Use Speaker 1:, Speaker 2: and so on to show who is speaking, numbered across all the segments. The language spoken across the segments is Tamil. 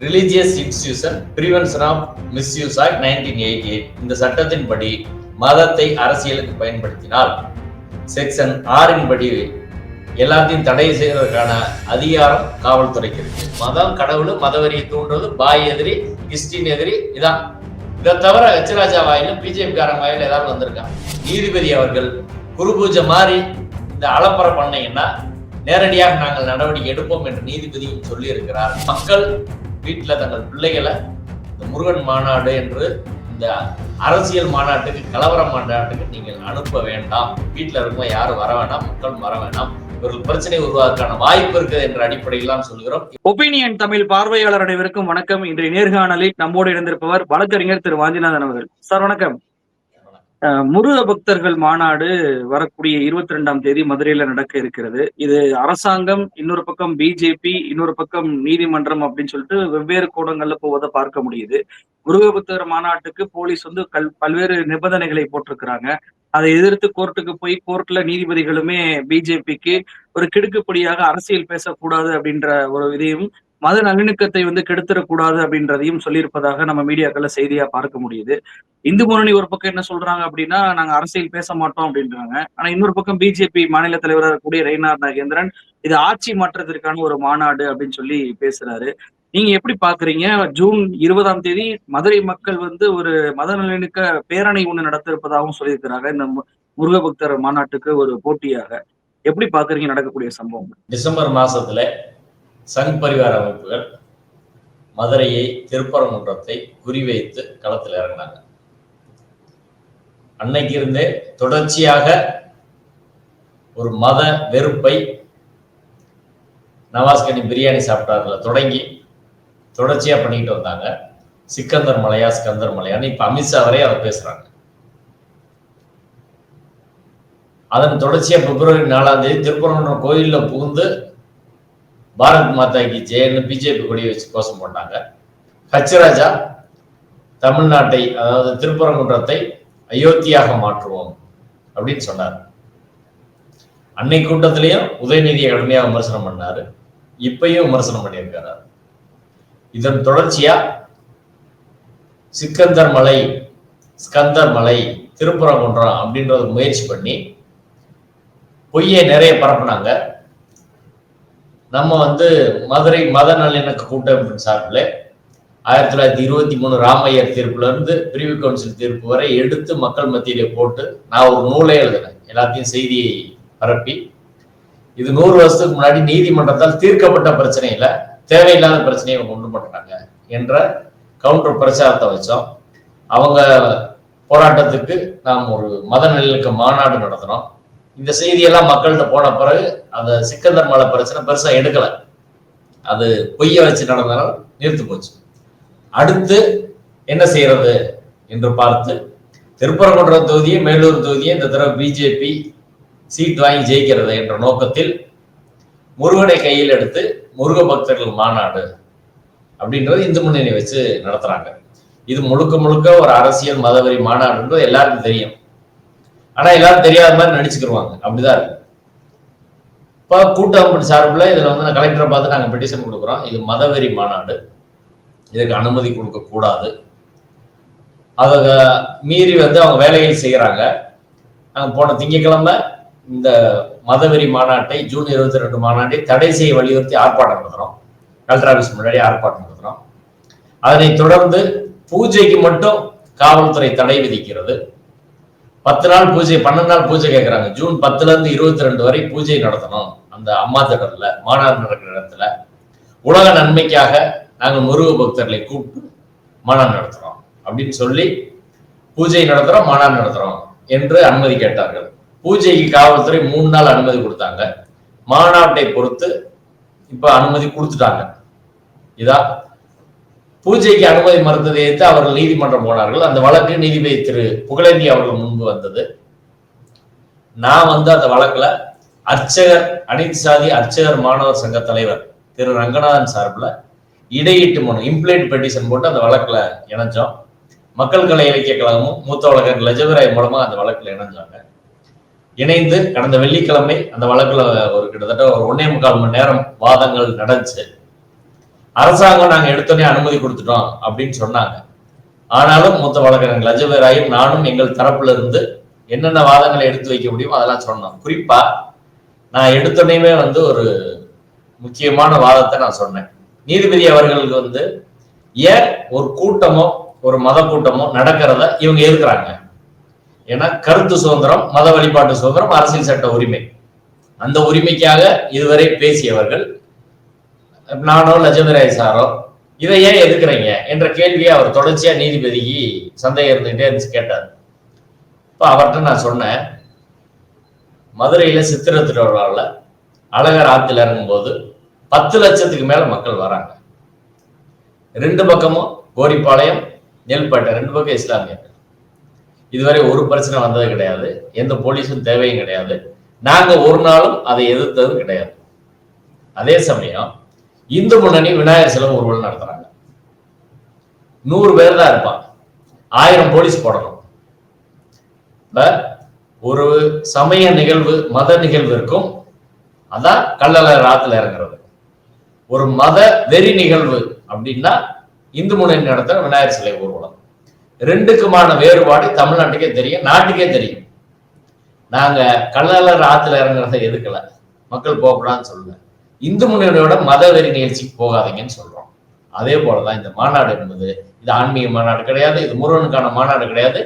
Speaker 1: Religious institution prevention of misuse act nineteen eighty eight இந்த சட்டத்தின்படி மதத்தை அரசியலுக்கு பயன்படுத்தினால் செக்ஷன் ஆறின் படி எல்லாத்தையும் தடை செய்வதற்கான அதிகாரம் காவல்துறைக்கு இருக்கு. மதம் கடவுள் மதவெறியை தூண்டுறது பாய் எதிரி கிறிஸ்டின் எதிரி இதான். இதை தவிர ஹெச்ராஜா வாயிலும் பிஜேபி காரன் வாயிலும் ஏதாவது வந்திருக்காங்க நீதிபதி அவர்கள் குரு பூஜை மாதிரி இந்த அலப்பறை பண்ணீங்கன்னா நேரடியாக நாங்கள் நடவடிக்கை எடுப்போம் என்று நீதிபதியும் சொல்லியிருக்கிறார். மக்கள் வீட்டில் தங்கள் பிள்ளைகளை இந்த முருகன் மாநாடு என்று இந்த அரசியல் மாநாட்டுக்கு கலவர மாநாட்டுக்கு நீங்கள் அனுப்ப வேண்டாம். வீட்டில் இருக்க யாரும் வர வேண்டாம் மக்களும் வர வேண்டாம். இவர்கள் பிரச்சனை உருவாக்கான வாய்ப்பு இருக்குது என்ற அடிப்படையில் தான் சொல்கிறோம்
Speaker 2: ஒப்பீனியன் தமிழ் பார்வையாளர் அனைவருக்கும் வணக்கம். இன்றைய நேர்காணலில் நம்மோடு இணைந்திருப்பவர் வழக்கறிஞர் திரு வாஞ்சிநாதன் அவர்கள். சார் வணக்கம். முருக பக்தர்கள் மாநாடு வரக்கூடிய இருபத்தி ரெண்டாம் தேதி மதுரையில நடக்க இருக்கிறது. இது அரசாங்கம் இன்னொரு பக்கம் பிஜேபி இன்னொரு பக்கம் நீதிமன்றம் அப்படின்னு சொல்லிட்டு வெவ்வேறு கோணங்கள்ல போவதை பார்க்க முடியுது. முருக பக்தர் மாநாட்டுக்கு போலீஸ் வந்து கல் பல்வேறு நிபந்தனைகளை போட்டிருக்கிறாங்க. அதை எதிர்த்து கோர்ட்டுக்கு போய் கோர்ட்ல நீதிபதிகளுமே பிஜேபிக்கு ஒரு கிடுக்குப்படியாக அரசியல் பேசக்கூடாது அப்படின்ற ஒரு இதையும் மத நல்லிணக்கத்தை வந்து கெடுத்துடக்கூடாது அப்படின்றதையும் சொல்லியிருப்பதாக நம்ம மீடியாக்கள்ல செய்தியா பார்க்க முடியுது. இந்து முன்னணி ஒரு பக்கம் என்ன சொல்றாங்க அப்படின்னா நாங்க அரசியல் பேச மாட்டோம் அப்படின்றாங்க. ஆனா இன்னொரு பக்கம் பிஜேபி மாநில தலைவராக இருக்கக்கூடிய ரெய்னார் நாகேந்திரன் இது ஆட்சி மாற்றத்திற்கான ஒரு மாநாடு அப்படின்னு சொல்லி பேசுறாரு. நீங்க எப்படி பாக்குறீங்க? ஜூன் இருபதாம் தேதி மதுரை மக்கள் வந்து ஒரு மத நல்லிணக்க பேரணி ஒண்ணு நடத்த இருப்பதாகவும் சொல்லியிருக்கிறாங்க. இந்த முருக பக்தர் மாநாட்டுக்கு ஒரு போட்டியாக. எப்படி பாக்குறீங்க நடக்கக்கூடிய சம்பவம்
Speaker 1: டிசம்பர் மாசத்துல சங் பரிவார அமைப்புகள் மதுரையை திருப்பரங்குன்றத்தை குறிவைத்து களத்தில் இறங்கினாங்க. அன்னைக்கு இருந்தே தொடர்ச்சியாக ஒரு மத வெறுப்பை நவாஸ்கனி பிரியாணி சாப்பிட்டார்ல தொடங்கி தொடர்ச்சியா பண்ணிக்கிட்டு வந்தாங்க. சிக்கந்தர் மலையா சிக்கந்தர் மலையான்னு இப்ப அமித்ஷா வரை அதை பேசுறாங்க. அதன் தொடர்ச்சியா பிப்ரவரி நாலாம் தேதி திருப்பரங்குன்றம் கோயில்ல புகுந்து பாரத் மாதா கி ஜெயன்னு பிஜேபி கொடியை வச்சு கோஷம் போட்டாங்க. ஹச்சராஜா தமிழ்நாட்டை அதாவது திருப்பரங்குன்றத்தை அயோத்தியாக மாற்றுவோம் அப்படின்னு சொன்னார். அன்னை கூட்டத்திலையும் உதயநிதியை கடுமையாக விமர்சனம் பண்ணாரு. இப்பையும் விமர்சனம் பண்ணியிருக்காரு. இதன் தொடர்ச்சியா சிக்கந்தர் மலை ஸ்கந்தர் மலை திருப்பரங்குன்றம் அப்படின்றத முயற்சி பண்ணி பொய்யை நிறைய பரப்புனாங்க. நம்ம வந்து மதுரை மத நல்லிணக்க கூட்டமைப்பின் சார்பில் ஆயிரத்தி தொள்ளாயிரத்தி இருபத்தி மூணு ராமையர் தீர்ப்புல இருந்து பிரிவு கவுன்சில் தீர்ப்பு வரை எடுத்து மக்கள் மத்தியிலே போட்டு நான் ஒரு நூலே எழுதினேன் எல்லாத்தையும் செய்தியை பரப்பி. இது நூறு வருஷத்துக்கு முன்னாடி நீதிமன்றத்தால் தீர்க்கப்பட்ட பிரச்சனையில தேவையில்லாத பிரச்சனையை அவங்க கொண்டு பண்றாங்க என்ற கவுண்டர் பிரச்சாரத்தை வச்சோம். அவங்க போராட்டத்துக்கு நாம் ஒரு மத நல்லிணக்க மாநாடு நடத்தினோம் இந்த செய்தியெல்லாம் மக்கள்கிட்ட போன பிறகு அந்த சிக்கந்தர் மலை பிரச்சனை பெருசா எடுக்கல. அது பொய்ய வச்சு நடந்தனால நிறுத்து போச்சு. அடுத்து என்ன செய்யறது என்று பார்த்து திருப்பரங்குன்றம் தொகுதியை மேலூர் தொகுதியை இந்த தடவை பிஜேபி சீட் வாங்கி ஜெயிக்கிறது என்ற நோக்கத்தில் முருகனை கையில் எடுத்து முருக பக்தர்கள் மாநாடு அப்படின்றது இந்து முன்னணி வச்சு நடத்துறாங்க. இது முழுக்க முழுக்க ஒரு அரசியல் மதவெறி மாநாடுன்றது எல்லாருக்கும் தெரியும். ஆனா எல்லாரும் தெரியாத மாதிரி நடிச்சுக்கிருவாங்க. அப்படிதான் இருக்கு. இப்போ கூட்டமைப்பு சார்பில் இதில் வந்து நான் கலெக்டரை பார்த்து நாங்கள் பெட்டிஷன் கொடுக்குறோம். இது மதவெறி மாநாடு. இதுக்கு அனுமதி கொடுக்கக்கூடாது அதை மீறி வந்து அவங்க வேலைகள் செய்கிறாங்க நாங்கள் போன திங்கக்கிழமை இந்த மதவெறி மாநாட்டை ஜூன் இருபத்தி ரெண்டு மாநாட்டை தடை செய்ய வலியுறுத்தி ஆர்ப்பாட்டம் நடத்துகிறோம் கலெக்டர் ஆஃபீஸ் முன்னாடி ஆர்ப்பாட்டம் நடத்துகிறோம் அதனை தொடர்ந்து பூஜைக்கு மட்டும் காவல்துறை தடை விதிக்கிறது. பத்து நாள் பூஜை பன்னெண்டு நாள் பூஜை கேட்கறாங்க ஜூன் பத்துல இருந்து இருபத்தி ரெண்டு வரை பூஜை நடத்தணும் அந்த அம்மா திடல்ல மாநாடு நடக்கிற இடத்துல. உலக நன்மைக்காக நாங்கள் முருக பக்தர்களை கூப்பிட்டு மாநாடு நடத்துறோம் அப்படின்னு சொல்லி பூஜை நடத்துறோம் மாநாடு நடத்துறோம் என்று அனுமதி கேட்டார்கள். பூஜைக்கு காவல்துறை மூணு நாள் அனுமதி கொடுத்தாங்க. மாநாட்டை பொறுத்து இப்ப அனுமதி கொடுத்துட்டாங்க. இதா பூஜைக்கு அனுமதி மறுத்ததை எதிர்த்து அவர்கள் நீதிமன்றம் போனார்கள். அந்த வழக்கு நீதிபதி திரு புகழேந்தி அவர்கள் முன்பு வந்தது. நான் வந்து அந்த வழக்குல அர்ச்சகர் அனைத்து சாதி அர்ச்சகர் மாணவர் சங்க தலைவர் திரு ரங்கநாதன் சார்பில் இடையீட்டு மனு இம்ப்ளைண்ட் பெட்டிஷன் போட்டு அந்த வழக்குல இணைஞ்சோம். மக்கள் கலை இலக்கிய கழகமும் மூத்த வழக்கர் லஜபராய் மூலமா அந்த வழக்குல இணைஞ்சாங்க. இணைந்து கடந்த வெள்ளிக்கிழமை அந்த வழக்குல ஒரு கிட்டத்தட்ட ஒரு ஒன்னே முக்கால் மணி நேரம் வாதங்கள் நடந்துச்சு. அரசாங்கம் நாங்க எடுத்தோடனே அனுமதி கொடுத்துட்டோம் அப்படின்னு சொன்னாங்க. ஆனாலும் மூத்த வழக்கறிஞர் லஜபேராயும் நானும் எங்கள் தரப்புல இருந்து என்னென்ன வாதங்களை எடுத்து வைக்க முடியுமோ அதெல்லாம் சொன்னோம். குறிப்பா நான் எடுத்தோடனே வந்து ஒரு முக்கியமான வாதத்தை நான் சொன்னேன். நீதிபதி அவர்களுக்கு வந்து ஏன் ஒரு கூட்டமோ ஒரு மத கூட்டமோ நடக்கிறத இவங்க எதிர்க்கிறாங்க? ஏன்னா கருத்து சுதந்திரம் மத வழிபாட்டு சுதந்திரம் அரசியல் சட்ட உரிமை. அந்த உரிமைக்காக இதுவரை பேசியவர்கள் நானோ லட்சுமிராய் சாரோ இதை ஏன் எதுக்குறீங்க? என்ற கேள்வியை அவர் தொடர்ச்சியா நீதிபதிக்கு சந்தேகம் இருந்துகிட்டே இருந்துச்சு கேட்டார். இப்போ அவர்கிட்ட நான் சொன்னேன் மதுரையில சித்திரை திருவிழாவில் அழகர் ஆத்தில் இறங்கும்போது பத்து லட்சத்துக்கு மேல மக்கள் வராங்க. ரெண்டு பக்கமும் கோரிப்பாளையம் நெல்பேட்டை ரெண்டு பக்கம் இஸ்லாமியர்கள். இதுவரை ஒரு பிரச்சனை வந்தது கிடையாது எந்த போலீஸும் தேவையும் கிடையாது. நாங்க ஒரு நாளும் அதை எதிர்த்தது கிடையாது. அதே சமயம் இந்து முன்னணி விநாயகர் சிலை ஊர்வலம் நடத்துறாங்க. நூறு பேர் தான் இருப்பான் ஆயிரம் போலீஸ் போடணும். ஒரு சமய நிகழ்வு மத நிகழ்விற்கும் அதான் கல்லலை ராத்துல இறங்குறது. ஒரு மத வெறி நிகழ்வு அப்படின்னா இந்து முன்னணி நடத்துற விநாயகர் சிலை ஊர்வலம். ரெண்டுக்குமான வேறுபாடு தமிழ்நாட்டுக்கே தெரியும் நாட்டுக்கே தெரியும். நாங்க கள்ளழகர் ஆத்துல இறங்குறத எதுக்கல மக்கள் போகக்கூடாதுன்னு சொல்லுங்க. இந்து முன்னணியோட மதவெறி நிகழ்ச்சிக்கு போகாதீங்கன்னு சொல்றோம். அதே போலதான் இந்த மாநாடு என்பது இது ஆன்மீக மாநாடு கிடையாது இது முருகனுக்கான மாநாடு கிடையாது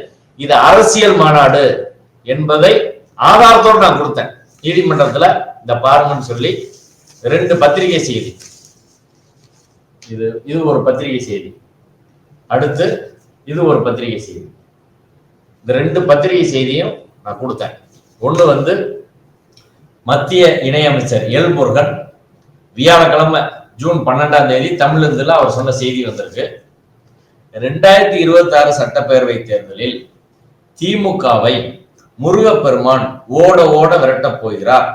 Speaker 1: இது அரசியல் மாநாடு என்பதை ஆதாரத்தோடு நான் கொடுத்தேன். நீதிமன்றத்துல இந்த பாருங்கன்னு சொல்லி ரெண்டு பத்திரிகை செய்தி. இது இது ஒரு பத்திரிகை செய்தி. அடுத்து இது ஒரு பத்திரிகை செய்தி. இந்த ரெண்டு பத்திரிகை செய்தியும் நான் கொடுத்தேன். ஒன்று வந்து மத்திய இணையமைச்சர் எல் முருகன் வியாழக்கிழமை ஜூன் பன்னெண்டாம் தேதி தமிழ்ல அவர் சொன்ன செய்தி வந்திருக்கு. ரெண்டாயிரத்தி இருபத்தி ஆறு சட்டப்பேரவை தேர்தலில் திமுகவை முருகப்பெருமான் ஓட ஓட விரட்டப் போகிறார்.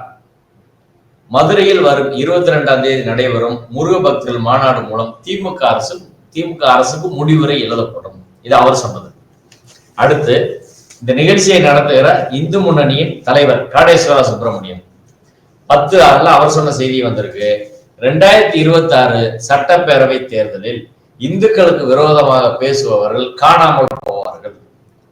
Speaker 1: மதுரையில் வரும் இருபத்தி ரெண்டாம் தேதி நடைபெறும் முருக பக்தர்கள் மாநாடு மூலம் திமுக அரசு திமுக அரசுக்கு முடிவுரை எழுதப்படும். இது அவர் சொன்னது. அடுத்து இந்த நிகழ்ச்சியை நடத்துகிற இந்து முன்னணியின் தலைவர் காடேஸ்வரா சுப்பிரமணியம் பத்து ஆறுல அவர் சொன்ன செய்தி வந்திருக்கு. ரெண்டாயிரத்தி இருபத்தி ஆறு சட்டப்பேரவை தேர்தலில் இந்துக்களுக்கு விரோதமாக பேசுபவர்கள் காணாமல் போவார்கள்.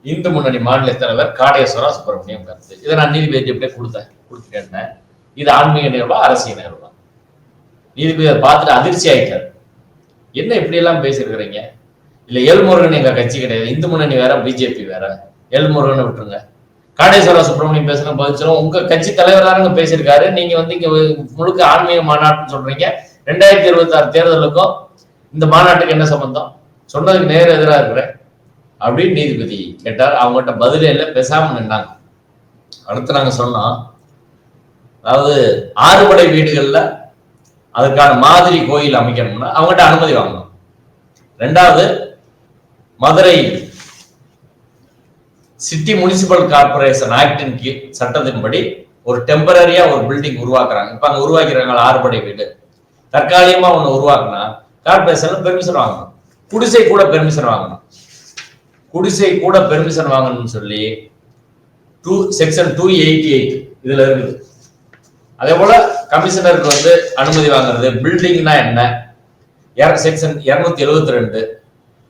Speaker 1: இந்து முன்னணி மாநில தலைவர் காடேஸ்வரா சுப்பிரமணியம் கருத்து. இதை நான் நீதிபதி எப்படியே கொடுத்தேன்? கொடுத்து கேட்டேன். இது ஆன்மீக நிகழ்வா அரசியல் நிகழ்வா? நீதிபதி அதை பார்த்துட்டு அதிர்ச்சி ஆயிட்டார். என்ன இப்படி எல்லாம் பேசியிருக்கிறீங்க? இல்ல எல்முருகன் எங்க கட்சி கிடையாது. இந்து முன்னணி வேற பிஜேபி வேற. எல்முருகனை விட்டுருங்க. காடேஸ்வரா சுப்பிரமணியம் பேசுன பதிச்சலும் உங்க கட்சி தலைவர் பேசியிருக்காரு. நீங்க வந்து இங்க முழுக்க ஆன்மீக மாநாட்டுன்னு சொல்றீங்க. ரெண்டாயிரத்தி இருபத்தி ஆறு தேர்தலுக்கும் இந்த மாநாட்டுக்கு என்ன சம்பந்தம்? சொன்னதுக்கு நேர எதிராக இருக்கிறேன். அப்படின்னு நீதிபதி கேட்டார். அவங்ககிட்ட பதிலே இல்லை பேசாம நின்றாங்க அடுத்து நாங்க சொன்னோம் அதாவது ஆறுபடை வீடுகள்ல அதுக்கான மாதிரி கோயில் அமைக்கணும்னா அவங்ககிட்ட அனுமதி வாங்கணும். ரெண்டாவது மதுரை சிட்டி முனிசிபல் கார்பரேஷன் ஆக்டின் கீழ் சட்டத்தின்படி ஒரு டெம்பரரியா ஒரு பில்டிங் உருவாக்குறாங்க. இப்ப அங்க உருவாக்கிறாங்க ஆறுபடை வீடு. தற்காலிகமா ஒண்ணு உருவாக்குனா கார்பரேஷன்ல பெர்மிஷன் வாங்கணும். குடிசை கூட பெர்மிஷன் வாங்கணும். குடிசை கூட பெர்மிஷன் வாங்கணும்னு சொல்லி two section two eighty eight இதுல இருக்குது. அதே போல கமிஷனருக்கு வந்து அனுமதி வாங்குறது பில்டிங்னா என்ன? செக்ஷன் இருநூத்தி எழுபத்தி ரெண்டு.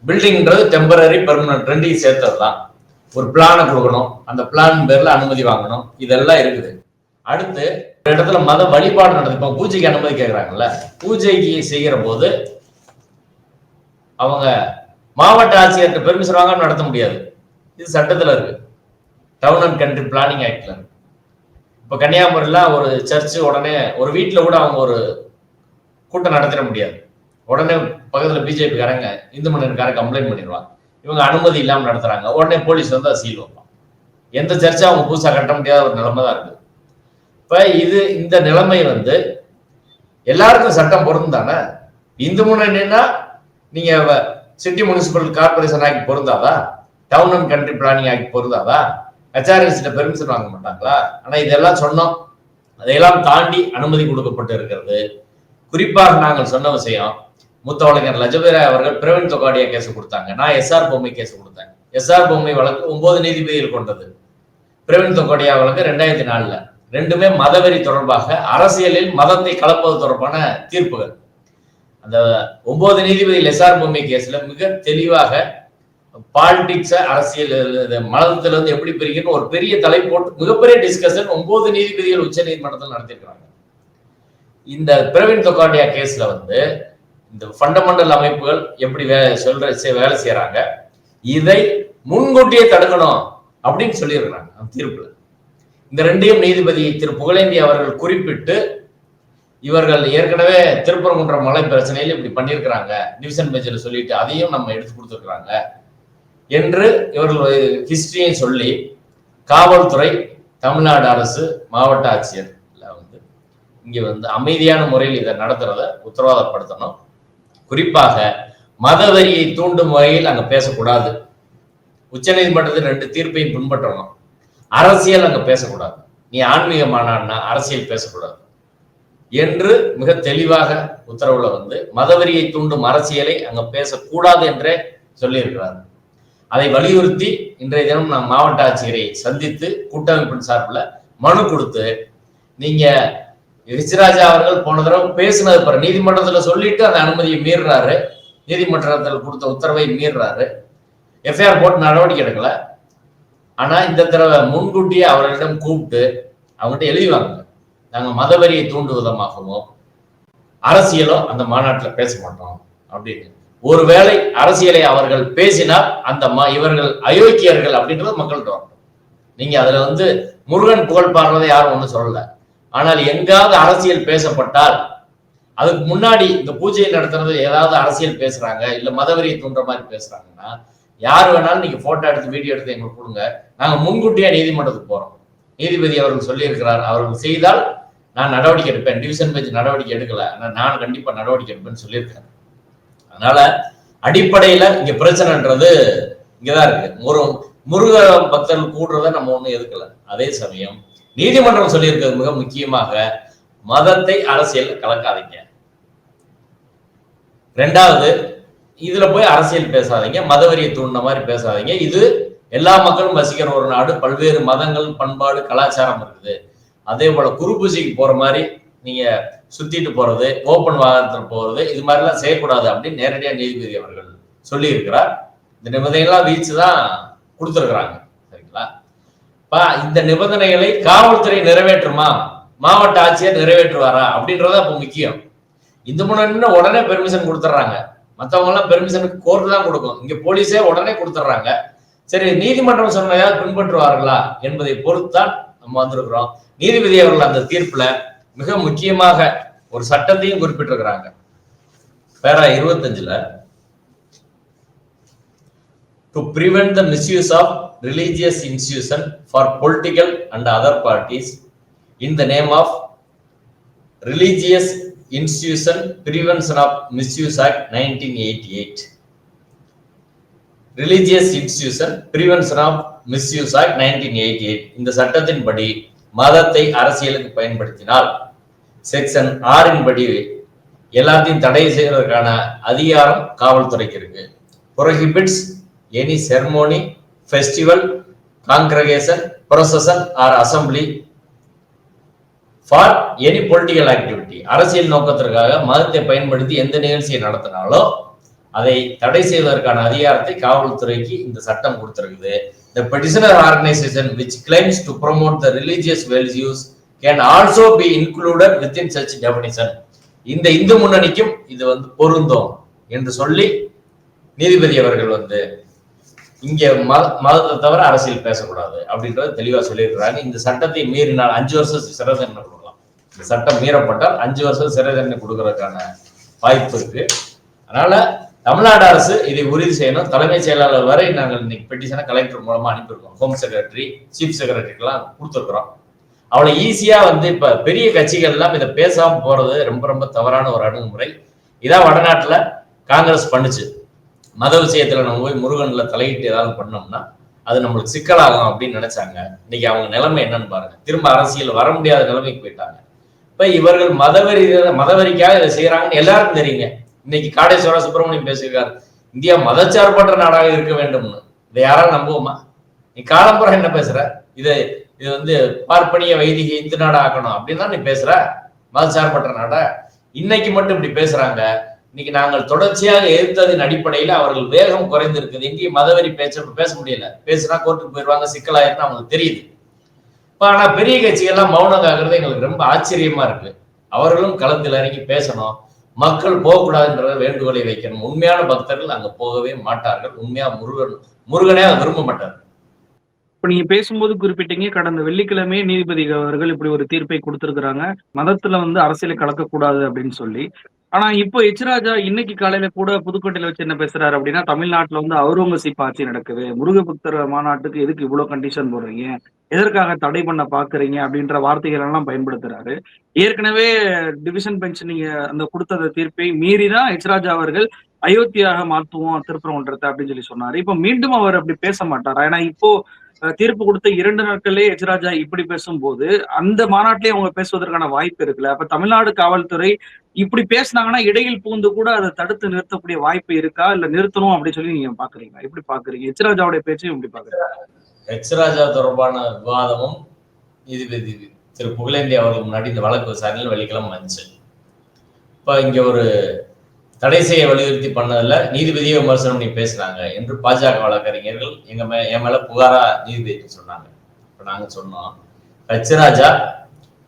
Speaker 1: பில்டிங்ன்றது டெம்பரரி பெர்மனன்ட் ரெண்டையும் சேர்த்தது தான் ஒரு பிளானை கொடுக்கணும். அந்த பிளான் பேர்ல அனுமதி வாங்கணும். இதெல்லாம் இருக்குது. அடுத்து ஒரு இடத்துல மத வழிபாடு நடந்துப்போம் பூஜைக்கு அனுமதி கேட்கறாங்கல்ல பூஜைக்கு செய்கிற போது அவங்க மாவட்ட ஆட்சியர்கிட்ட பெர்மிஷன் வாங்க நடத்த முடியாது. இது சட்டத்துல இருக்கு. டவுன் அண்ட் கண்ட்ரி பிளானிங் ஆக்ட்ல இருக்கு. இப்ப கன்னியாகுமரியில ஒரு சர்ச்சு உடனே ஒரு வீட்டுல கூட அவங்க ஒரு கூட்டம் நடத்திட முடியாது. உடனே பக்கத்துல பிஜேபி காரங்க இந்து மன்னனுக்கார கம்ப்ளைண்ட் பண்ணிடுவாங்க இவங்க அனுமதி இல்லாமல் நடத்துறாங்க. உடனே போலீஸ் வந்து அதை சீல் வைப்பான் எந்த சர்ச்சை அவங்க புதுசாக கட்ட முடியாத ஒரு நிலைமை தான் இருக்கு இப்போ இது இந்த நிலைமை வந்து எல்லாருக்கும் சட்டம் பொருந்தும் தானே? இந்து முன்னணின்னா நீங்க சிட்டி முனிசிபல் கார்பரேஷன் ஆகி பொருந்தாதா? டவுன் அண்ட் கண்ட்ரி பிளானிங் ஆகி பொருந்தாதா? ஹெச்ஆர்எஸ்ல பெர்மிஷன் வாங்க மாட்டாங்களா? ஆனா இதெல்லாம் சொன்னோம். அதையெல்லாம் தாண்டி அனுமதி கொடுக்கப்பட்டு இருக்கிறது. குறிப்பாக நாங்கள் சொன்ன விஷயம் மூத்த வழக்கர் லஜபேரா அவர்கள் பிரவீன் தொகாடியா கேஸ் கொடுத்தாங்க. நான் எஸ்ஆர் பொம்மை கேஸ் கொடுத்தேன். எஸ்ஆர் பொம்மை வழக்கு ஒன்பது நீதிபதிகள் கொண்டது. பிரவீன் தொகாடியா வழக்கு ரெண்டாயிரத்தி நாலுல. ரெண்டுமே மதவெறி தொடர்பாக அரசியலில் மதத்தை கலப்பது தொடர்பான தீர்ப்புகள். அந்த ஒன்பது நீதிபதி எஸ்ஆர் பொம்மை கேஸ்ல மிக தெளிவாக பாலிடிக்ஸ அரசியல் இது மதத்துல இருந்து எப்படி பிரிக்கணும் ஒரு பெரிய தலை போட்டு மிகப்பெரிய டிஸ்கஷன் ஒன்பது நீதிபதிகள் உச்ச நீதிமன்றத்தில் நடத்திருக்கிறாங்க இந்த பிரவீன் தொகாண்டியா கேஸ்ல வந்து இந்த ஃபண்டமெண்டல் அமைப்புகள் எப்படி வே சொல்ற வேலை செய்யறாங்க இதை முன்கூட்டியே தடுக்கணும் அப்படின்னு சொல்லியிருக்கிறாங்க. அந்த தீர்ப்புல இந்த ரெண்டையும் நீதிபதி திரு. புகழேந்தி அவர்கள் குறிப்பிட்டு இவர்கள் ஏற்கனவே திருப்பரங்குன்றம் மலை பிரச்சனையில் இப்படி பண்ணியிருக்கிறாங்க டிவிஷன் பெஞ்சில் சொல்லிட்டு அதையும் நம்ம எடுத்து கொடுத்துருக்குறாங்க என்று இவர்கள் ஹிஸ்டரியை சொல்லி காவல்துறை தமிழ்நாடு அரசு மாவட்ட ஆட்சியர் வந்து இங்கே வந்து அமைதியான முறையில் இதை நடத்துறத உத்தரவாதப்படுத்தணும். குறிப்பாக மதவெறியை தூண்டும் வகையில் அங்க பேசக்கூடாது. உச்சநீதிமன்றத்தின் ரெண்டு தீர்ப்பையும் பின்பற்றணும். அரசியல் அங்க பேசக்கூடாது. நீ ஆன்மீக மாநாடுனா அரசியல் பேசக்கூடாது. என்று மிக தெளிவாக உத்தரவுல வந்து மதவெறியை தூண்டும் அரசியலை அங்க பேசக்கூடாது என்றே சொல்லியிருக்கிறார். அதை வலியுறுத்தி இன்றைய தினம் நான் மாவட்ட ஆட்சியரை சந்தித்து கூட்டமைப்பின் சார்பில் மனு கொடுத்து நீங்க ரிச்சிராஜா அவர்கள் போன தடவை பேசினது பிற நீதிமன்றத்தில் சொல்லிட்டு அந்த அனுமதியை மீறுறாரு. நீதிமன்றத்தில் கொடுத்த உத்தரவை மீறுறாரு. எஃப்ஐஆர் போட்டு நடவடிக்கை எடுக்கல. ஆனா இந்த தடவை முன்கூட்டியே அவர்களிடம் கூப்பிட்டு அவங்ககிட்ட எழுதிவாங்க நாங்கள் மதவெறியை தூண்டு விதமாகவும் அரசியலோ அந்த மாநாட்டில் பேச மாட்டோம் அப்படின்னு. ஒருவேளை அரசியலை அவர்கள் பேசினால் அந்த ம இவர்கள் அயோக்கியர்கள் அப்படின்றது மக்கள்கிட்ட வரணும் நீங்க அதுல வந்து முருகன் புகழ் பாடுறதை யாரும் ஒன்றும் சொல்லலை. ஆனால் எங்காவது அரசியல் பேசப்பட்டால் அதுக்கு முன்னாடி இந்த பூஜையை நடத்துறது ஏதாவது அரசியல் பேசுறாங்க இல்ல மதவெறியை தூண்டுற மாதிரி பேசுறாங்கன்னா யார் வேணாலும் நீங்க போட்டோ எடுத்து வீடியோ எடுத்து எங்களுக்கு கொடுங்க. நாங்க முன்கூட்டியே நீதிமன்றத்துக்கு போறோம். நீதிபதி அவர்கள் சொல்லியிருக்கிறார் அவர்கள் செய்தால் நான் நடவடிக்கை எடுப்பேன். டிவிஷன் பெஞ்ச் நடவடிக்கை எடுக்கல. ஆனால் நான் கண்டிப்பா நடவடிக்கை எடுப்பேன்னு சொல்லியிருக்கேன் அதனால அடிப்படையில இங்க பிரச்சனைன்றது இங்கதான் இருக்கு. முரு முருக பக்தர்கள் கூடுறத நம்ம ஒண்ணும் எதுக்கல அதே சமயம் நீதிமன்றம் சொல்லியிருக்கிறது மிக முக்கியமாக மதத்தை அரசியல் கலக்காதீங்க. ரெண்டாவது இதுல போய் அரசியல் பேசாதீங்க. மதவரியை தூண்டின மாதிரி பேசாதீங்க. இது எல்லா மக்களும் வசிக்கிற ஒரு நாடு. பல்வேறு மதங்கள் பண்பாடு கலாச்சாரம் இருக்குது. அதே போல குரு போற மாதிரி நீங்க சுத்திட்டு போறது ஓப்பன் வாகனத்தில் போறது இது மாதிரிலாம் செய்யக்கூடாது அப்படின்னு நேரடியா நீதிபதி அவர்கள் சொல்லி இருக்கிறார் இந்த நிபந்தனைகள்லாம் வீச்சு தான் கொடுத்துருக்குறாங்க. பா இந்த நிபந்தனைகளை காவல்துறை நிறைவேற்றுமா? மாவட்ட ஆட்சியர் நிறைவேற்றுவாரா? அப்படின்றத அப்போ முக்கியம். இந்த முன்னாடி உடனே பெர்மிஷன் கொடுத்துட்றாங்க மற்றவங்க எல்லாம் பெர்மிஷனுக்கு கோர்ட்டு தான் கொடுக்கும் இங்க போலீஸே உடனே கொடுத்துட்றாங்க சரி நீதிமன்றம் சொன்னதாவது பின்பற்றுவார்களா என்பதை பொறுத்தான் நம்ம வந்திருக்கிறோம். நீதிபதி அவர்கள் அந்த தீர்ப்புல மிக முக்கியமாக ஒரு சட்டத்தையும் குறிப்பிட்டிருக்கிறாங்க. பேரா இருபத்தஞ்சுல to prevent the misuse of religious institution for political and other parties in the name of religious institution prevention of misuse act 1988 religious institution prevention of misuse act nineteen eighty eight இந்த சட்டத்தின்படி மதத்தை அரசியலுக்கு பயன்படுத்தினால் செக்ஷன் ஆறின் படி எல்லாத்தையும் தடை செய்வதற்கான அதிகாரம் காவல்துறைக்கு இருக்கு. Prohibits any ceremony festival congregation procession or assembly for any political activity அரசியல் நோக்கத்திற்காக மதத்தை பயன்படுத்தி எந்த நிகழ்ச்சியை நடத்தினாலோ அதை தடை செய்வதற்கான அதிகாரத்தை காவல்துறைக்கு இந்த சட்டம் கொடுத்திருக்குது. The petitioner organisation which claims to promote the religious values can also be included within such definition இந்த இந்து முன்னணிக்கும் இது வந்து பொருந்தும் என்று சொல்லி நீதிபதி அவர்கள் வந்து இங்க மத மதத்தை தவிர அரசியல் பேசக்கூடாது அப்படின்றத தெளிவா சொல்லியிருக்கிறாங்க இந்த சட்டத்தை மீறினால் அஞ்சு வருஷம் சிறை தண்டனை கொடுக்கலாம். இந்த சட்டம் மீறப்பட்டால் அஞ்சு வருஷம் சிறை தண்டனை கொடுக்கறதுக்கான வாய்ப்பு இருக்கு. அதனால தமிழ்நாடு அரசு இதை உறுதி செய்யணும். தலைமைச் செயலாளர் வரை நாங்கள் இன்னைக்கு பெட்டிஷனை கலெக்டர் மூலமா அனுப்பியிருக்கோம். ஹோம் செக்ரட்டரி சீஃப் செக்ரட்டரிக்கெல்லாம் கொடுத்துருக்குறோம். அவ்வளவு ஈஸியா வந்து இப்ப பெரிய கட்சிகள் எல்லாம் இதை பேசாம போறது ரொம்ப ரொம்ப தவறான ஒரு அணுகுமுறை. இதான் வடநாட்டுல காங்கிரஸ் பண்ணுச்சு. மத விஷயத்துல நம்ம போய் முருகன்ல தலையிட்டு ஏதாவது பண்ணோம்னா அது நம்மளுக்கு சிக்கலாகும் அப்படின்னு நினைச்சாங்க. இன்னைக்கு அவங்க நிலைமை என்னன்னு பாருங்க. திரும்ப அரசியல் வர முடியாத நிலைமைக்கு போயிட்டாங்க. இப்ப இவர்கள் மதவெறி மதவெறிக்காக இதை செய்யறாங்கன்னு எல்லாருக்கும் தெரியுங்க. இன்னைக்கு காடேஸ்வர சுப்பிரமணியம் பேசியிருக்காரு. இந்தியா மதச்சார்பற்ற நாடாக இருக்க வேண்டும்னு. இதை யாராலும் நம்புவோமா? நீ காலம்புறம் என்ன பேசுற? இது இது வந்து பார்ப்பனிய வைதிக இந்து நாடா ஆக்கணும் அப்படின்னு தான் நீ பேசுற? மதச்சார்பற்ற நாடா? இன்னைக்கு மட்டும் இப்படி பேசுறாங்க. இன்னைக்கு நாங்கள் தொடர்ச்சியாக எதிர்த்ததின் அடிப்படையில் அவர்கள் வேகம் குறைந்திருக்குது. எங்கேயும் மதவெறி பேச்ச பேச முடியல. பேசுனா கோர்ட்டுக்கு போயிடுவாங்க சிக்கலாயிருன்னு அவங்களுக்கு தெரியுது. இப்போ ஆனா பெரிய கட்சிகள்லாம் மௌனம் காக்குறது எங்களுக்கு ரொம்ப ஆச்சரியமா இருக்கு. அவர்களும் களத்தில் இறங்கி பேசணும். மக்கள் போகக்கூடாதுன்ற வேண்டுகோளை வைக்கணும். உண்மையான பக்தர்கள் அங்க போகவே மாட்டார்கள். உண்மையா முருகன் முருகனே அதை விரும்ப மாட்டார்.
Speaker 2: இப்ப நீங்க பேசும்போது குறிப்பிட்டீங்க கடந்த வெள்ளிக்கிழமை நீதிபதி அவர்கள் இப்படி ஒரு தீர்ப்பை கொடுத்திருக்கிறாங்க. மதத்துல வந்து அரசியலை கலக்கக்கூடாது அப்படின்னு சொல்லி. ஆனா இப்போ எச் ராஜா இன்னைக்கு காலையில கூட புதுக்கோட்டையில வச்சு என்ன பேசுறாரு அப்படின்னா தமிழ்நாட்டுல வந்து அவுரங்கசீப் ஆட்சி நடக்குது. முருக பக்தர் மாநாட்டுக்கு எதுக்கு இவ்வளவு கண்டிஷன் போடுறீங்க? எதற்காக தடை பண்ண பாக்குறீங்க? அப்படின்ற வார்த்தைகள் எல்லாம் பயன்படுத்துறாரு. ஏற்கனவே டிவிஷன் பெஞ்ச் நீங்க அந்த கொடுத்த தீர்ப்பை மீறிதான் எச் ராஜா அவர்கள் அயோத்தியாக மாத்துவோம் திருப்பரங்குன்றத்தை அப்படின்னு சொல்லி சொன்னாரு. இப்ப மீண்டும் அவர் அப்படி பேச மாட்டாரா? ஏன்னா இப்போ தீர்ப்பு கொடுத்த இரண்டு நாட்களே எச்ராஜா இப்படி பேசும்போது அந்த மாநாட்டிலே அவங்க பேசுவதற்கான வாய்ப்பு இருக்குல்ல? அப்ப தமிழ்நாடு காவல்துறை இப்படி பேசுனாங்கன்னா இடையில் பூந்து கூட அதை தடுத்து நிறுத்தக்கூடிய வாய்ப்பு இருக்கா? இல்ல நிறுத்தணும் அப்படின்னு சொல்லி நீங்க பாக்குறீங்க எப்படி பாக்குறீங்க? எச்ராஜாவுடைய பேச்சையும் எப்படி பாக்குறீங்க?
Speaker 1: எச்ராஜா தொடர்பான விவாதமும் நீதிபதி திரு புகழேந்தி அவர்கள் முன்னாடி இந்த வழக்கு விசாரணையில் வெள்ளிக்கிழமை வந்துச்சு. இப்ப இங்க ஒரு தடை செய்ய வலியுறுத்தி பண்ணதில் நீதிபதியை விமர்சனம் பண்ணி பேசுறாங்க. என்று பாஜக வழக்கறிஞர்கள் எங்க மே என் மேல புகாரா நீதிபதி சொன்னாங்க. இப்போ நாங்கள் சொன்னோம். கச்சிராஜா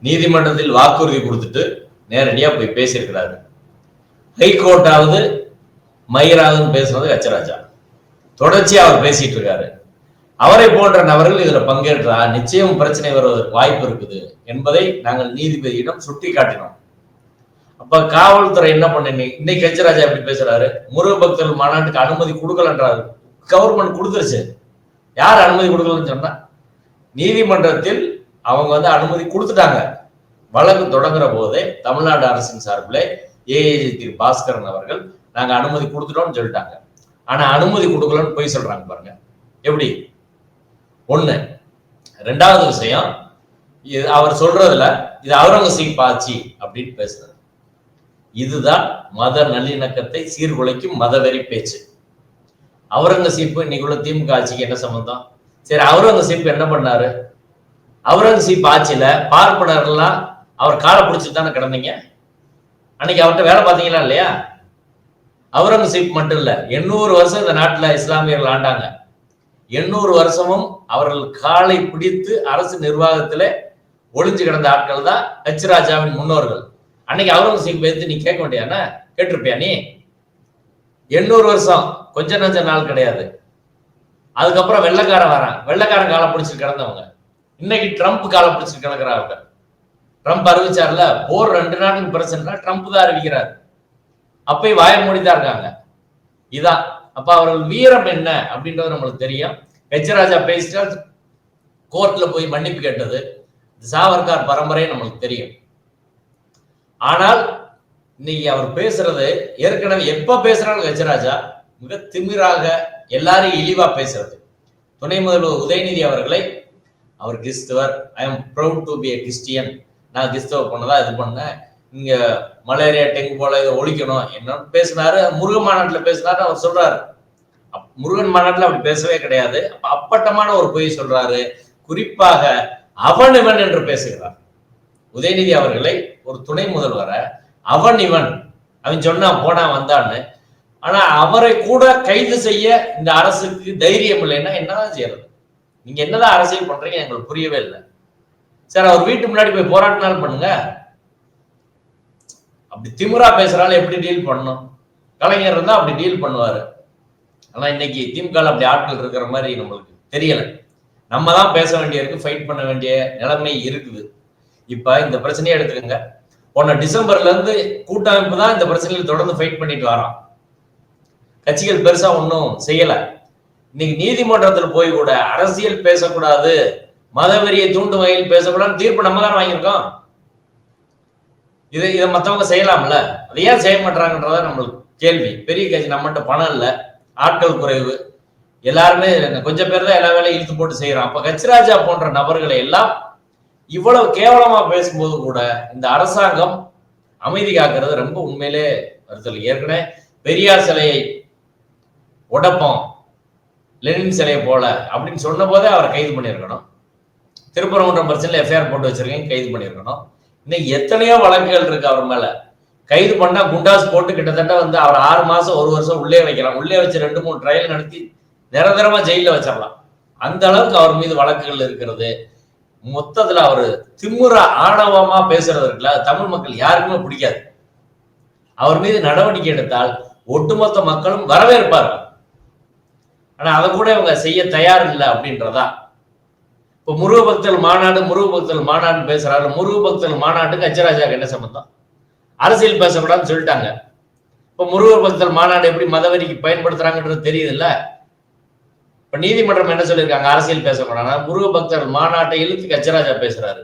Speaker 1: நீதிமன்றத்தில் வாக்குறுதி கொடுத்துட்டு நேரடியாக போய் பேசியிருக்கிறாரு. ஹைகோர்ட்டாவது மயிராவதுன்னு பேசுனது கச்சராஜா தொடர்ச்சியாக அவர் பேசிட்டு இருக்காரு. அவரை போன்ற நபர்கள் இதில் பங்கேற்றா நிச்சயம் பிரச்சனை வருவதற்கு வாய்ப்பு இருக்குது என்பதை நாங்கள் நீதிபதியிடம் சுட்டி காட்டினோம் அப்ப காவல்துறை என்ன பண்ணி இன்னைக்கு ஹெச்ராஜா எப்படி பேசுறாரு. முருக பக்தர்கள் மாநாட்டுக்கு அனுமதி கொடுக்கலன்றாரு. கவர்மெண்ட் கொடுத்துருச்சு. யார் அனுமதி கொடுக்கலன்னு சொன்னா? நீதிமன்றத்தில் அவங்க வந்து அனுமதி கொடுத்துட்டாங்க. வழக்கு தொடங்குற போதே தமிழ்நாடு அரசின் சார்பில் ஏஏஜி திரு பாஸ்கரன் அவர்கள் நாங்கள் அனுமதி கொடுத்துட்டோம்னு சொல்லிட்டாங்க. ஆனா அனுமதி கொடுக்கலன்னு போய் சொல்றாங்க பாருங்க. எப்படி? ஒண்ணு. ரெண்டாவது விஷயம் இது அவர் சொல்றதுல இது அவுரங்கசீப் ஆட்சி அப்படின்னு பேசுறது இதுதான் மத நல்லிணக்கத்தை சீர்குலைக்கும் மதவெறி பேச்சு. அவுரங்கசீப்பு இன்னைக்கு உள்ள திமுக ஆட்சிக்கு என்ன சம்பந்தம்? சரி அவுரங்கசீப்பு என்ன பண்ணாரு? அவுரங்கசீப் ஆட்சியில பார்ப்பனர்லாம் அவர் காலை பிடிச்சிட்டு தானே கிடந்தீங்க? அன்னைக்கு அவர்கிட்ட வேலை பார்த்தீங்களா இல்லையா? அவுரங்கசீப் மட்டும் இல்ல எண்ணூறு வருஷம் இந்த நாட்டுல இஸ்லாமியர்கள் ஆண்டாங்க. எண்ணூறு வருஷமும் அவர்கள் காலை பிடித்து அரசு நிர்வாகத்திலே ஒளிஞ்சு கிடந்த ஆட்கள் தான் ஹச் ராஜாவின் முன்னோர்கள். அன்னைக்கு அவுரங்கசீப் எடுத்து நீ கேட்க வேண்டியானே கேட்டிருப்பியா நீ? எண்ணூறு வருஷம் கொஞ்ச நஞ்ச நாள் கிடையாது. அதுக்கப்புறம் வெள்ளைக்காரன் வரான். வெள்ளைக்காரன் காலை பிடிச்சி கிடந்தவங்க. இன்னைக்கு ட்ரம்ப் காலை பிடிச்சி கிடக்குறாங்க. ட்ரம்ப் அறிவிச்சார்ல போர் ரெண்டு நாட்டுக்கு பிரச்சனைனா ட்ரம்ப் தான் அறிவிக்கிறார். அப்பயும் வாய மூடிதான் இருக்காங்க. இதான். அப்ப அவர்கள் வீரம் என்ன அப்படின்றது நம்மளுக்கு தெரியும். கெஜராஜா பேசிட்டா கோர்ட்ல போய் மன்னிப்பு கேட்டது. சாவர்கார் பரம்பரை நம்மளுக்கு தெரியும். ஆனால் இன்னைக்கு அவர் பேசுறது ஏற்கனவே எப்ப பேசுறாலும் கஜராஜா மிக திமிராக எல்லாரையும் இழிவா பேசுறது. துணை முதல்வர் உதயநிதி அவர்களை அவர் கிறிஸ்தவர் I am proud to be a Christian நான் கிறிஸ்தவ பண்ணதா இது பண்ணேன் இங்க மலேரியா டெங்கு போல இதை ஒழிக்கணும் என்னன்னு பேசினாரு. முருகன் மாநாட்டுல பேசினாரு அவர் சொல்றாரு. அப்- முருகன் மாநாட்டுல அப்படி பேசவே கிடையாது. அப்பட்டமான ஒரு பொய் சொல்றாரு. குறிப்பாக அவன் இவன் என்று பேசுகிறார். உதயநிதி அவர்களை ஒரு துணை முதல்வரை அவன் இவன் அவன் சொன்னான் போனா வந்தான்னு. ஆனா அவரை கூட கைது செய்ய இந்த அரசுக்கு தைரியம் இல்லைன்னா என்னதான் செய்யறது? நீங்க என்னதான் அரசியல் பண்றீங்க எங்களுக்கு புரியவே இல்லை. சார் அவர் வீட்டு முன்னாடி போய் போராட்டினாலும் பண்ணுங்க. அப்படி திமிரா பேசுறாலும் எப்படி டீல் பண்ணும் கலைஞர் இருந்தா அப்படி டீல் பண்ணுவாரு. ஆனா இன்னைக்கு திமுக அப்படி ஆட்கள் இருக்கிற மாதிரி நம்மளுக்கு தெரியல. நம்ம தான் பேச வேண்டியிருக்கு ஃபைட் பண்ண வேண்டிய நிலைமை இருக்குது. இப்ப இந்த பிரச்சனையை எடுத்துக்கோங்க. போன டிசம்பர்ல இருந்து கூட்டமைப்பு தான் இந்த பிரச்சனையில தொடர்ந்து ஃபைட் பண்ணிட்டு வரான். கட்சிகள் பெருசா ஒன்றும் செய்யல. இன்னைக்கு நீதிமன்றத்தில் போய் கூட அரசியல் பேசக்கூடாது மதவெறியை தூண்டும் வகையில் பேசக்கூடாதுன்னு தீர்ப்பு நம்ம தான் வாங்கியிருக்கோம். இது இதை மற்றவங்க செய்யலாம்ல? அதை ஏன் செய்ய மாட்டாங்கன்றத நம்மளுக்கு கேள்வி. பெரிய கட்சி நம்மகிட்ட பணம் இல்லை ஆட்கள் குறைவு. எல்லாருமே கொஞ்சம் பேர் தான் எல்லா வேலையும் இழுத்து போட்டு செய்யறோம் அப்ப கச்சிராஜா போன்ற நபர்களை எல்லாம் இவ்வளவு கேவலமா பேசும்போது கூட இந்த அரசாங்கம் அமைதி காக்கிறது ரொம்ப உண்மையிலே வருத்தல் ஏற்கனவே பெரியார் சிலையை உடப்போம் லெனின் சிலையை போல அப்படின்னு சொன்ன போதே அவரை கைது பண்ணியிருக்கணும். திருப்பரங்குன்றம் பிரச்சனையில் எஃப்ஐஆர் போட்டு வச்சிருக்கேன் கைது பண்ணியிருக்கணும். இன்னைக்கு எத்தனையோ வழக்குகள் இருக்கு அவர் மேல. கைது பண்ணா குண்டாஸ் போட்டு கிட்டத்தட்ட வந்து அவர் ஆறு மாசம் ஒரு வருஷம் உள்ளே வைக்கலாம். உள்ளே வச்சு ரெண்டு மூணு ட்ரையல் நடத்தி நிரந்தரமா ஜெயில வச்சிடலாம். அந்த அளவுக்கு அவர் மீது வழக்குகள் இருக்கிறது. மொத்தத்துல அவர் திமுற ஆணவமா பேசுறது இருக்குல்ல தமிழ் மக்கள் யாருக்குமே பிடிக்காது. அவர் மீது நடவடிக்கை எடுத்தால் ஒட்டுமொத்த மக்களும் வரவேற்பார்கள். ஆனா அதை கூட இவங்க செய்ய தயார் இல்லை அப்படின்றதா. இப்போ முருக பக்தர்கள் மாநாடு முருக பக்தர்கள் மாநாடுன்னு பேசுறாரு. முருக பக்தர்கள் மாநாட்டுக்கு அச்சராஜாக்கு என்ன சம்பந்தம்? அரசியல் பேசக்கூடாதுன்னு சொல்லிட்டாங்க. இப்போ முருகர் பக்தர்கள் மாநாடு எப்படி மதவெறிக்கு பயன்படுத்துறாங்கன்றது தெரியுதுல்ல? இப்ப நீதிமன்றம் என்ன சொல்லியிருக்காங்க? அரசியல் பேசக்கூடாதுனா முருக பக்தர்கள் மாநாட்டை இழுத்து கச்சராஜா பேசுறாரு.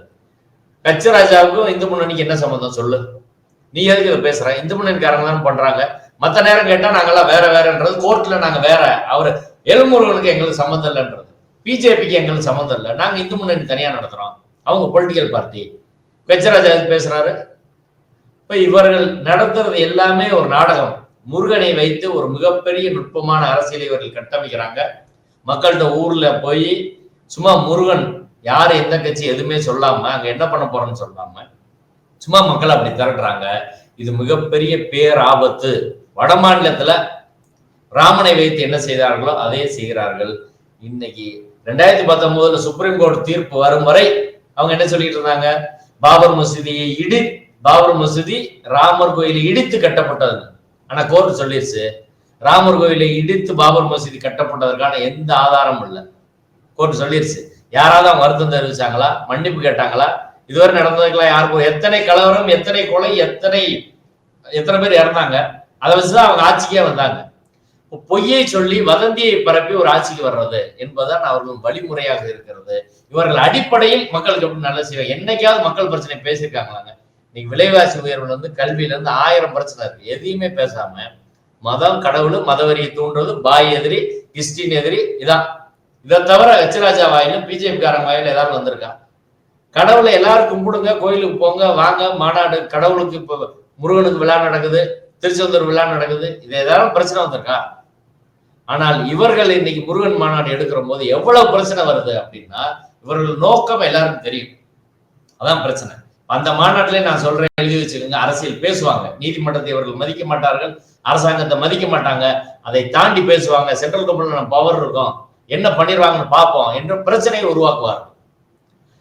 Speaker 1: கச்சராஜாவுக்கும் இந்து முன்னணிக்கு என்ன சம்பந்தம்? சொல்லு. நீ எதுக்கு இதை பேசுற? இந்து முன்னணிக்காரங்க தான் பண்றாங்க. மத்த நேரம் கேட்டா நாங்கெல்லாம் வேற வேறன்றது. கோர்ட்ல நாங்க வேற. அவர் எழுமுருகனுக்கு எங்களுக்கு சம்மந்தம் இல்லைன்றது. பிஜேபிக்கு எங்களுக்கு சம்மந்தம் இல்லை. நாங்க இந்து முன்னணி தனியா நடத்துறோம். அவங்க பொலிட்டிக்கல் பார்ட்டி கச்சராஜா பேசுறாரு? இப்ப இவர்கள் நடத்துறது எல்லாமே ஒரு நாடகம். முருகனை வைத்து ஒரு மிகப்பெரிய நுட்பமான அரசியலை இவர்கள் கட்டமைக்கிறாங்க. மக்கள்கிட்ட ஊர்ல போய் சும்மா முருகன் யாரு எந்த கட்சி எதுவுமே சொல்லாம அங்க என்ன பண்ண போறோம்னு சொல்லாம சும்மா மக்கள் அப்படி திரட்டுறாங்க. இது மிகப்பெரிய பேராபத்து. வட மாநிலத்துல ராமனை வைத்து என்ன செய்தார்களோ அதே செய்கிறார்கள். இன்னைக்கு ரெண்டாயிரத்தி பத்தொன்பதுல சுப்ரீம் கோர்ட் தீர்ப்பு வரும் வரை அவங்க என்ன சொல்லிட்டு இருந்தாங்க? பாபர் மசூதியை இடி பாபர் மசூதி ராமர் கோயிலை இடித்து கட்டப்பட்டது. ஆனா கோர்ட் சொல்லிருச்சு ராமர் கோயிலை இடித்து பாபர் மசூதி கட்டப்பட்டதற்கான எந்த ஆதாரமும் இல்லை. கோர்ட் சொல்லிருச்சு. யாராவது அவங்க வருத்தம் தெரிவிச்சாங்களா? மன்னிப்பு கேட்டாங்களா? இதுவரை நடந்ததுக்கெல்லாம் யாருக்கும் எத்தனை கலவரம் எத்தனை கொலை எத்தனை எத்தனை பேர் இறந்தாங்க? அதை வச்சுதான் அவங்க ஆட்சிக்கே வந்தாங்க. பொய்யை சொல்லி வதந்தியை பரப்பி ஒரு ஆட்சிக்கு வர்றது என்பதுதான் அவர்கள் வழிமுறையாக இருக்கிறது. இவர்கள் அடிப்படையில் மக்களுக்கு எப்படி நல்ல செய்வாங்க? என்னைக்காவது மக்கள் பிரச்சனை பேசியிருக்காங்களாங்க? இன்னைக்கு விலைவாசி உயர்வுல இருந்து கல்வியில இருந்து ஆயிரம் பிரச்சனை இருக்கு. எதையுமே பேசாம மதம் கடவுள் மதவரியை தூண்டுறது பாய் எதிரி கிறிஸ்டின் எதிரி இதான். இதை தவிர ஹெச்ராஜா வாயிலும் பிஜேபி காரங்க வாயில ஏதாவது வந்திருக்கா கடவுளை எல்லாரும் கும்பிடுங்க கோயிலுக்கு போங்க வாங்க மாநாடு கடவுளுக்கு இப்போ முருகனுக்கு விழா நடக்குது திருச்செந்தூர் விழா நடக்குது இது ஏதாவது பிரச்சனை வந்திருக்கா? ஆனால் இவர்கள் இன்னைக்கு முருகன் மாநாடு எடுக்கிற போது எவ்வளவு பிரச்சனை வருது அப்படின்னா இவர்கள் நோக்கம் எல்லாருக்கும் தெரியும். அதான் பிரச்சனை. அந்த மாநாட்டிலே நான் சொல்றேன் எழுதி வச்சுக்கோங்க அரசியல் பேசுவாங்க. நீதிமன்றத்தை இவர்கள் மதிக்க மாட்டார்கள். அரசாங்கத்தை மதிக்க மாட்டாங்க. அதை தாண்டி பேசுவாங்க. சென்ட்ரல் கவர்மெண்ட் பவர் இருக்கும். என்ன பண்ணிடுவாங்கன்னு பார்ப்போம் என்ற பிரச்சனையை உருவாக்குவார்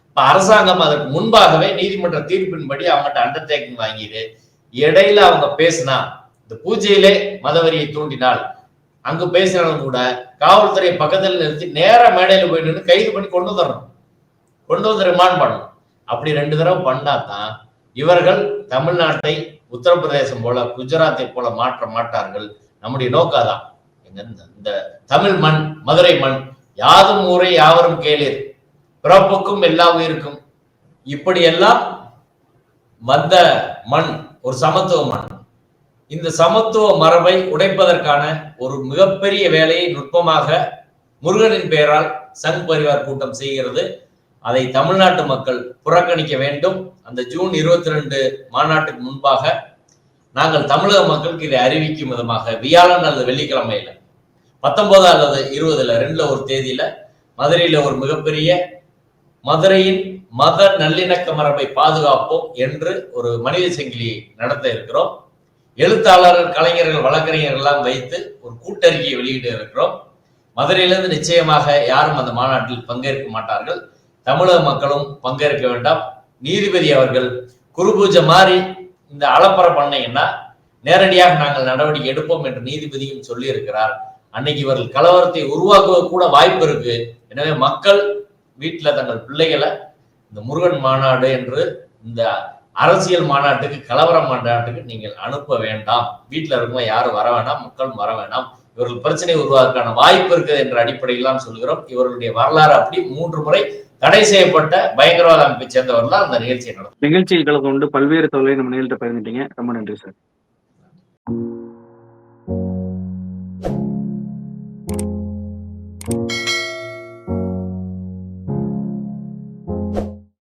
Speaker 1: இப்ப அரசாங்கம் அதற்கு முன்பாகவே நீதிமன்ற தீர்ப்பின்படி அவங்ககிட்ட அண்டர்டேக்கிங் வாங்கிடு இடையில அவங்க பேசினா இந்த பூஜையிலே மதவரியை தூண்டினால் அங்கு பேசினாலும் கூட காவல்துறை பக்கத்தில் நிறுத்தி நேர மேடையில் போய் நின்று கைது பண்ணி கொண்டு வந்துடணும். கொண்டு வந்து ரிமாண்ட் பண்ணணும். அப்படி ரெண்டு தடவை பண்ணாதான் இவர்கள் தமிழ்நாட்டை உத்தரப்பிரதேசம் போல குஜராத்தை போல மாற்ற மாட்டார்கள். நம்முடைய நோக்கம் தான் இந்த- இந்த தமிழ் மண் மதுரை மண் யாதும் ஊரை யாவரும் கேளீர். பிறப்புக்கும் எல்லா உயிருக்கும். இப்படியெல்லாம் வந்த மண் ஒரு சமத்துவ மண். இந்த சமத்துவ மரபை உடைப்பதற்கான ஒரு மிகப்பெரிய வேலையை நுட்பமாக முருகனின் பெயரால் சங் பரிவார் கூட்டம் செய்கிறது. அதை தமிழ்நாட்டு மக்கள் புறக்கணிக்க வேண்டும். அந்த ஜூன் இருபத்தி ரெண்டு மாநாட்டுக்கு முன்பாக நாங்கள் தமிழக மக்களுக்கு இதை அறிவிக்கும் விதமாக வியாழன் அல்லது வெள்ளிக்கிழமையில பத்தொன்பது அல்லது இருபதுல ரெண்டுல ஒரு தேதியில மதுரையில ஒரு மிகப்பெரிய மதுரையின் மத நல்லிணக்க மரபை பாதுகாப்போம் என்று ஒரு மனித சங்கிலி நடத்த இருக்கிறோம். எழுத்தாளர்கள் கலைஞர்கள் வழக்கறிஞர்கள் எல்லாம் வைத்து ஒரு கூட்டறிக்கையை வெளியிட இருக்கிறோம். மதுரையிலிருந்து நிச்சயமாக யாரும் அந்த மாநாட்டில் பங்கேற்க மாட்டார்கள். தமிழக மக்களும் பங்கேற்க வேண்டாம். நீதிபதி அவர்கள் குருபூஜை மாறி மாதிரி இந்த அலப்பற பண்ணீங்கன்னா நேரடியாக நாங்கள் நடவடிக்கை எடுப்போம் என்று நீதிபதியும் சொல்லியிருக்கிறார். அன்னைக்கு இவர்கள் கலவரத்தை உருவாக்குவது கூட வாய்ப்பு இருக்கு. எனவே மக்கள் வீட்டில் தங்கள் பிள்ளைகளை இந்த முருகன் மாநாடு என்று இந்த அரசியல் மாநாட்டுக்கு கலவர மாநாட்டுக்கு நீங்கள் அனுப்ப வேண்டாம். வீட்டில் இருக்கவங்க யாரும் வர வேண்டாம் மக்களும் வர வேண்டாம் இவர்கள் பிரச்சனை உருவாக்கான வாய்ப்பு இருக்குது என்ற அடிப்படையில் தான் சொல்கிறோம். இவர்களுடைய வரலாறு அப்படி மூன்று முறை தடை செய்யப்பட்ட பயங்கரவாத அமைப்பை சேர்ந்தவர்கள் தான் அந்த நிகழ்ச்சியை நடத்தும்.
Speaker 2: நிகழ்ச்சியில் கலந்து கொண்டு பல்வேறு தொழிலை நம்ம நேரில் பயந்துட்டீங்க ரொம்ப நன்றி சார்.